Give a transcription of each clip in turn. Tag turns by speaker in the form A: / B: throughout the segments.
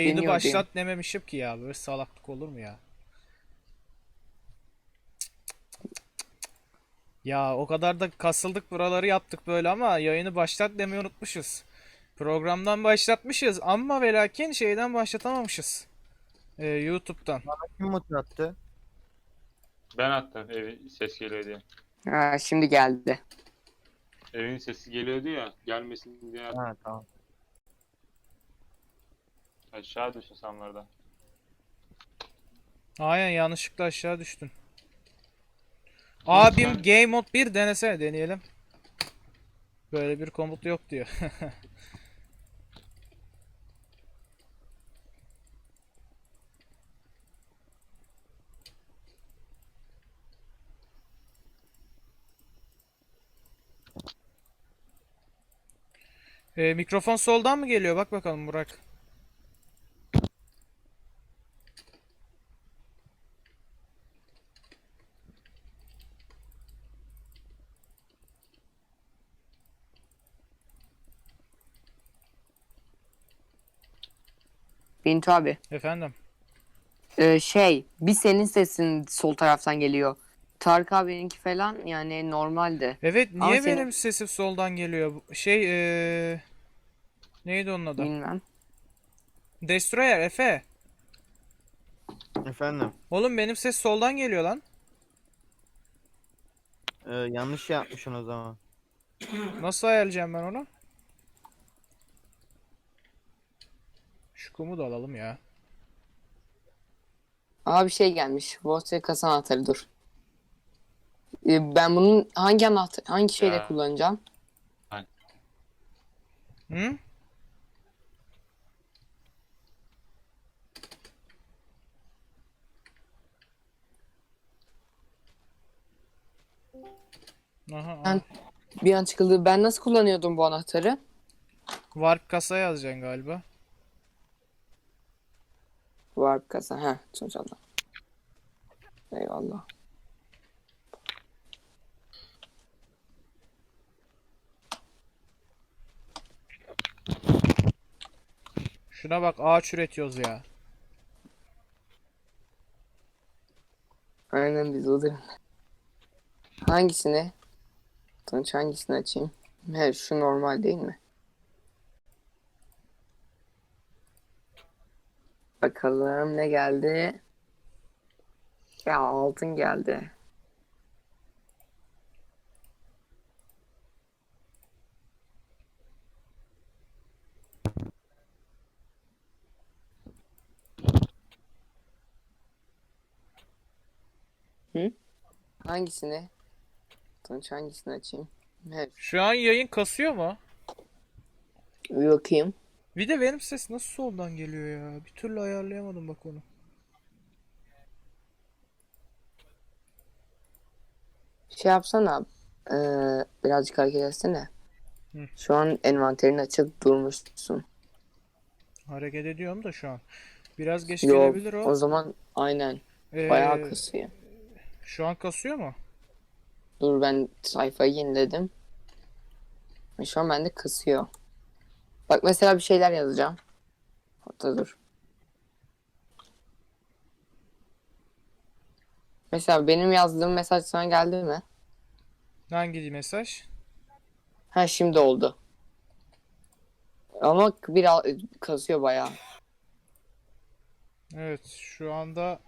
A: Yayını
B: Deniyor,
A: başlat dememişim ki ya. Böyle salaklık olur mu ya? Ya o kadar da kasıldık buraları yaptık böyle ama yayını başlat demeyi unutmuşuz. Programdan başlatmışız ama ve lakin şeyden başlatamamışız. Ee, YouTube'dan.
C: Kim mutlu attı?
D: Ben attım evi ses geliyor diye.
B: Ha, şimdi geldi.
D: Evin sesi geliyordu ya gelmesin diye attım.
C: Ha tamam.
D: Aşağı düştü samlarda.
A: Aynen yanlışlıkla aşağı düştün. Abim Game Mode 1 denesene deneyelim. Böyle bir komut yok diyor. Ee, mikrofon soldan mı geliyor? Bak bakalım Burak.
B: Bintu abi.
A: Efendim.
B: Ee, şey bir senin sesin sol taraftan geliyor. Tarık abininki falan yani normaldi.
A: Evet
B: Ama
A: niye
B: senin-
A: benim sesim soldan geliyor? Şey eee neydi onun adı?
B: Bilmem.
A: Destroyer Efe.
C: Efendim.
A: Oğlum benim ses soldan geliyor lan.
C: Ee, yanlış yapmışsın o zaman.
A: Nasıl ayarlayacağım ben onu? Şu kumu da alalım ya.
B: Aa bir şey gelmiş. Voice kasa anahtarı dur. Ee, ben bunun hangi anahtar hangi şeyde
D: Ya.
B: kullanacağım?
A: Hı? Aha,
B: Ben-
A: aha.
B: Bir an çıkıldı. Ben nasıl kullanıyordum bu anahtarı?
A: Warp kasa yazacaksın galiba.
B: Warp kasa. Ha, sonuç Allah. Eyvallah.
A: Şuna bak ağaç üretiyoruz ya.
B: Aynen biz o. Hangisini? Tunç hangisini açayım? He şu normal değil mi? Bakalım ne geldi? Ya altın geldi. Hangisini? Tunç hangisini açayım? He,
A: Şu an yayın kasıyor mu?
B: bir bakayım.
A: Bir de benim ses nasıl soldan geliyor ya? Bir türlü ayarlayamadım bak onu.
B: Şey yapsana. eee, birazcık hareket etsene.
A: Hı.
B: Şu an envanterin açık durmuşsun.
A: Hareket ediyorum da şu an. Biraz geç
B: Yok,
A: gelebilir o.
B: o zaman aynen.
A: Ee,
B: Bayağı kasıyor.
A: Şu an kasıyor mu?
B: Dur ben sayfayı yeniledim. Şu an bende kısıyor. Bak mesela bir şeyler yazacağım. Hatta dur. Mesela benim yazdığım mesaj sana geldi mi?
A: Hangi mesaj?
B: Ha şimdi oldu. Ama bir kasıyor bayağı.
A: Evet, şu anda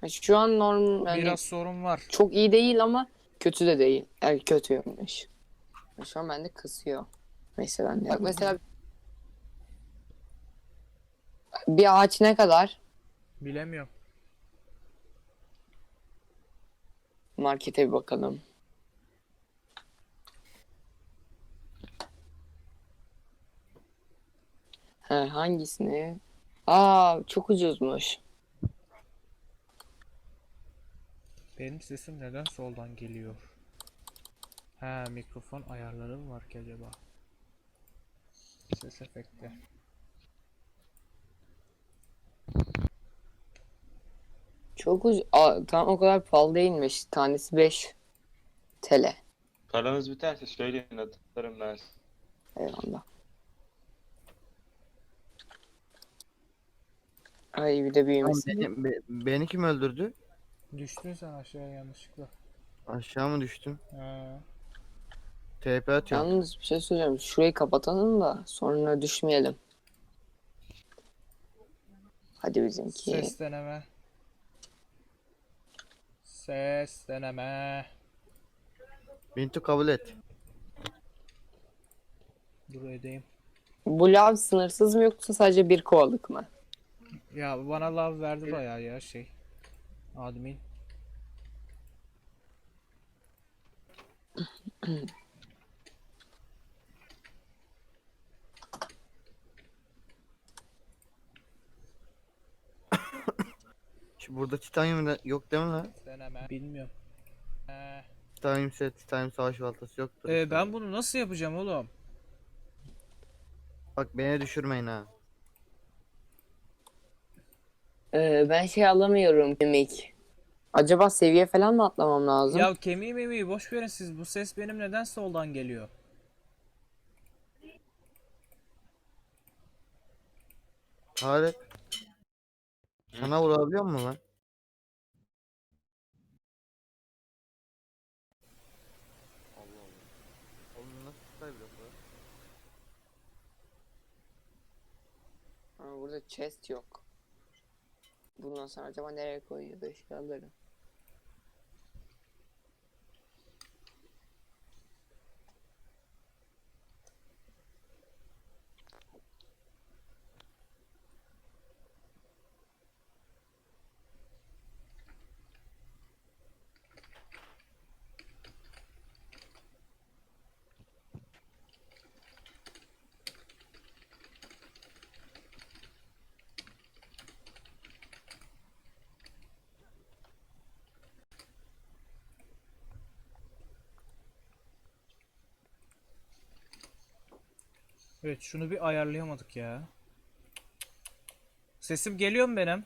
B: Ha, Şu an norm yani
A: biraz sorun var.
B: çok iyi değil ama kötü de değil. Yani kötüymüş. Şu an bende kısıyor. Neyse ben de. Bak mesela bir ağaç ne kadar?
A: Bilemiyorum.
B: Markete bir bakalım. He, hangisini? Aa çok ucuzmuş.
A: Benim sesim neden soldan geliyor? Ha, mikrofon ayarları mı var ki acaba? Ses efekti.
B: Çok ucuz. Aa, tam o kadar pahalı değilmiş. Tanesi 5 TL.
D: Paranız biterse söyleyin atarım ben.
B: Eyvallah. Ay bir de büyümesin.
C: Beni, be- beni kim öldürdü?
A: Düştün sen aşağıya yanlışlıkla.
C: Aşağı mı düştüm?
A: Ha.
C: TP atıyorum.
B: Yalnız bir şey söyleyeceğim. Şurayı kapatalım da sonra düşmeyelim. Hadi bizimki.
A: Ses deneme. Ses deneme.
C: Bintu kabul et.
A: Dur edeyim.
B: Bu lav sınırsız mı yoksa sadece bir kovalık mı?
A: Ya bana lav verdi bayağı ya şey. Admin.
C: Burada titanyum da- yok değil mi lan?
A: Bilmiyorum. Ee,
C: Titanyum set, titanyum savaş baltası yoktur.
A: e, ben bunu nasıl yapacağım oğlum?
C: Bak beni düşürmeyin ha.
B: Ee, ben şey alamıyorum mimik. Acaba seviye falan mı atlamam lazım?
A: Ya kemiği memiği boş verin siz. Bu ses benim neden soldan geliyor?
C: Tarık. Sana vurabiliyor mu lan? Allah Allah. Oğlum nasıl tutabiliyor bu?
B: Ama burada chest yok. Bundan sonra acaba nereye koyuyor eşyaları?
A: Evet şunu bir ayarlayamadık ya. Sesim geliyor mu benim?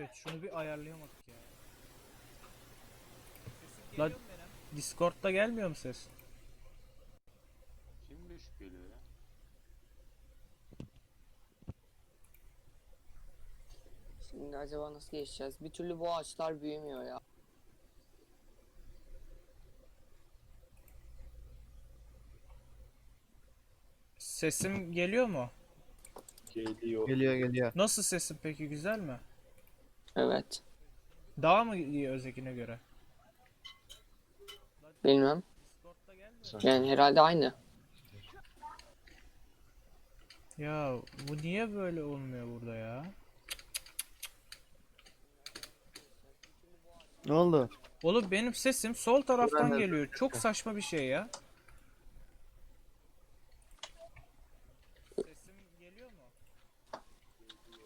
A: Evet şunu bir ayarlayamadık ya. Sesim Lan- geliyor mu benim? Discord'da gelmiyor mu ses?
D: Kim düşük geliyor ya?
B: Şimdi acaba nasıl geçeceğiz? Bir türlü bu ağaçlar büyümüyor ya.
A: Sesim geliyor mu?
D: Geliyor.
C: Geliyor geliyor.
A: Nasıl sesim peki güzel mi?
B: Evet.
A: Daha mı iyi ötekine göre?
B: Bilmem. Yani herhalde aynı.
A: Ya bu niye böyle olmuyor burada ya?
C: Ne oldu?
A: Oğlum benim sesim sol taraftan geliyor. Çok saçma bir şey ya. Sesim geliyor mu?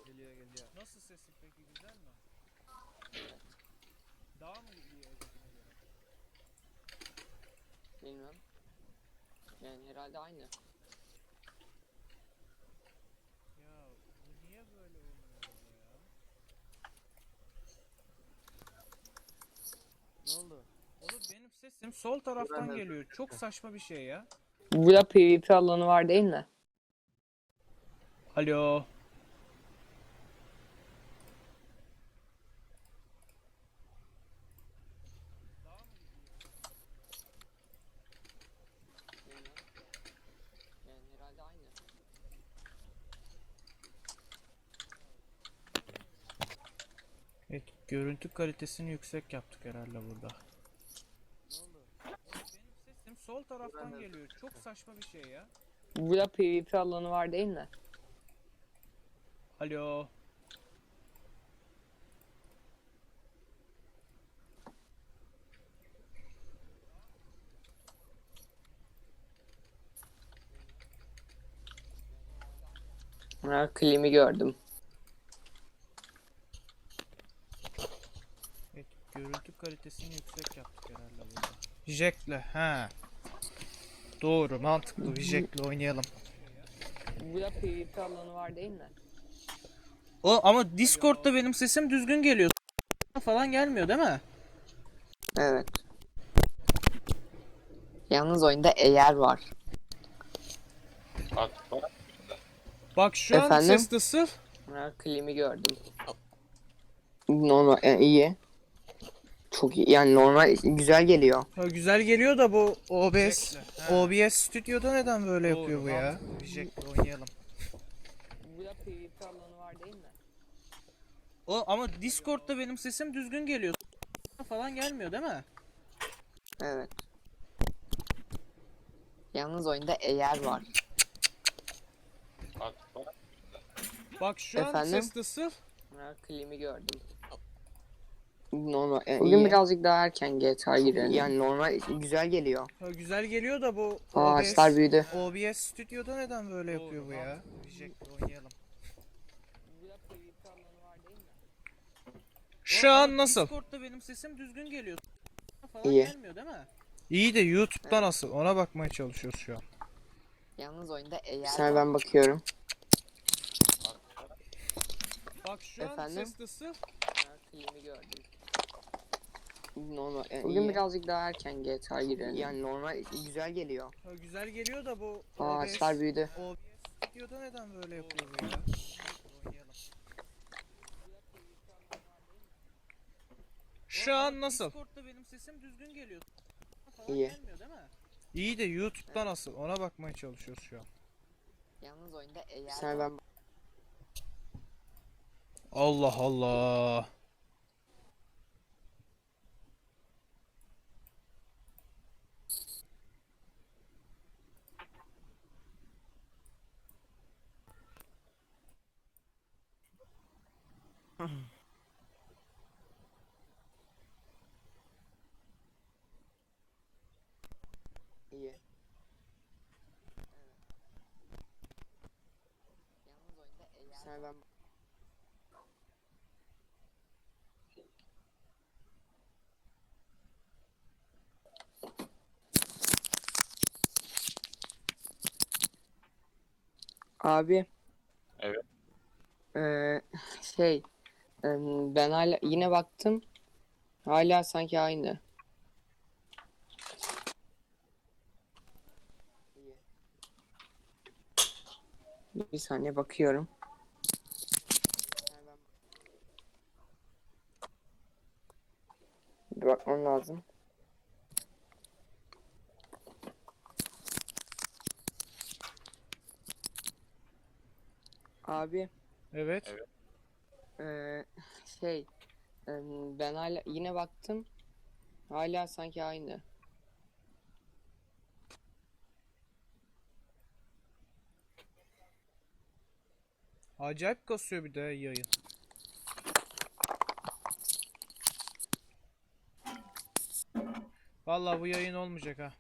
C: Geliyor geliyor.
A: Nasıl sesim peki güzel mi? Daha mı iyi ötekine göre?
B: Bilmem. Yani herhalde aynı.
A: Ya bu niye böyle olmuyor burada ya?
C: Ne oldu?
A: Oğlum benim sesim sol taraftan geliyor. Çok saçma bir şey ya.
B: Burada PvP alanı var değil mi?
A: Alo.
B: Yani herhalde aynı.
A: Evet, görüntü kalitesini yüksek yaptık herhalde burada. Taraftan geliyor. Çok saçma bir şey ya.
B: Burada PvP alanı var değil mi?
A: Alo.
B: Ha, klimi gördüm.
A: Evet, görüntü kalitesi Sesini yüksek yaptık herhalde burada. Jack'le he. Doğru mantıklı bir Jack'le oynayalım.
B: Burada PvP alanı var değil mi?
A: O ama Discord'da benim sesim düzgün geliyor. falan gelmiyor değil mi?
B: Evet. Yalnız oyunda eğer var.
D: Bak bak.
A: Bak şu an
B: Efendim?
A: ses nasıl?
B: Ha, klimi gördüm. Normal e, iyi. Çok iyi. Yani normal güzel geliyor.
A: Ha, güzel geliyor da bu OBS OBS stüdyoda neden böyle yapıyor bu ya? Jack'le oynayalım.
B: Burada PvP alanı var değil mi?
A: O ama Discord'da benim sesim düzgün geliyor. falan gelmiyor değil mi?
B: Evet. Yalnız oyunda eğer var.
D: Bak
A: şu an
B: Efendim?
A: ses nasıl?
B: Ha, klimi gördüm. Normal e, Bugün birazcık daha erken GTA girelim. Yani normal güzel geliyor.
A: Ha, güzel geliyor da bu
B: Aa, ağaçlar büyüdü.
A: OBS stüdyoda neden böyle yapıyor bu ya? Bir Jack'le oynayalım. Şu an nasıl? Discord'da benim sesim düzgün geliyor. Falan
B: İyi.
A: gelmiyor değil mi? İyi de YouTube'da nasıl? Ona bakmaya çalışıyoruz şu an.
B: Yalnız oyunda eğer Sen ben bakıyorum.
A: Bak şu
B: Efendim?
A: an ses nasıl?
B: Ha, gördüm. Normal. e, Bugün birazcık daha erken GTA girelim. Yani normal güzel geliyor.
A: Ha, güzel geliyor da bu
B: Aa, ağaçlar büyüdü.
A: OBS stüdyoda neden böyle yapıyor ya? Oynayalım. Şu an nasıl? Discord'da benim sesim düzgün geliyor. Falan
B: İyi.
A: gelmiyor değil mi? İyi de YouTube'da nasıl? Ona bakmaya çalışıyoruz şu an.
B: Yalnız oyunda eğer Sen ben
A: Allah Allah.
B: İyi. Yalnız oyunda eğer Sen ben Abi.
D: Evet.
B: Ee, şey ben hala yine baktım. Hala sanki aynı. Bir saniye bakıyorum. Bir bakmam lazım. Abi.
A: Evet.
D: Evet.
B: Ee, şey ben hala yine baktım. Hala sanki aynı.
A: Acayip kasıyor bir de yayın. Vallahi bu yayın olmayacak ha.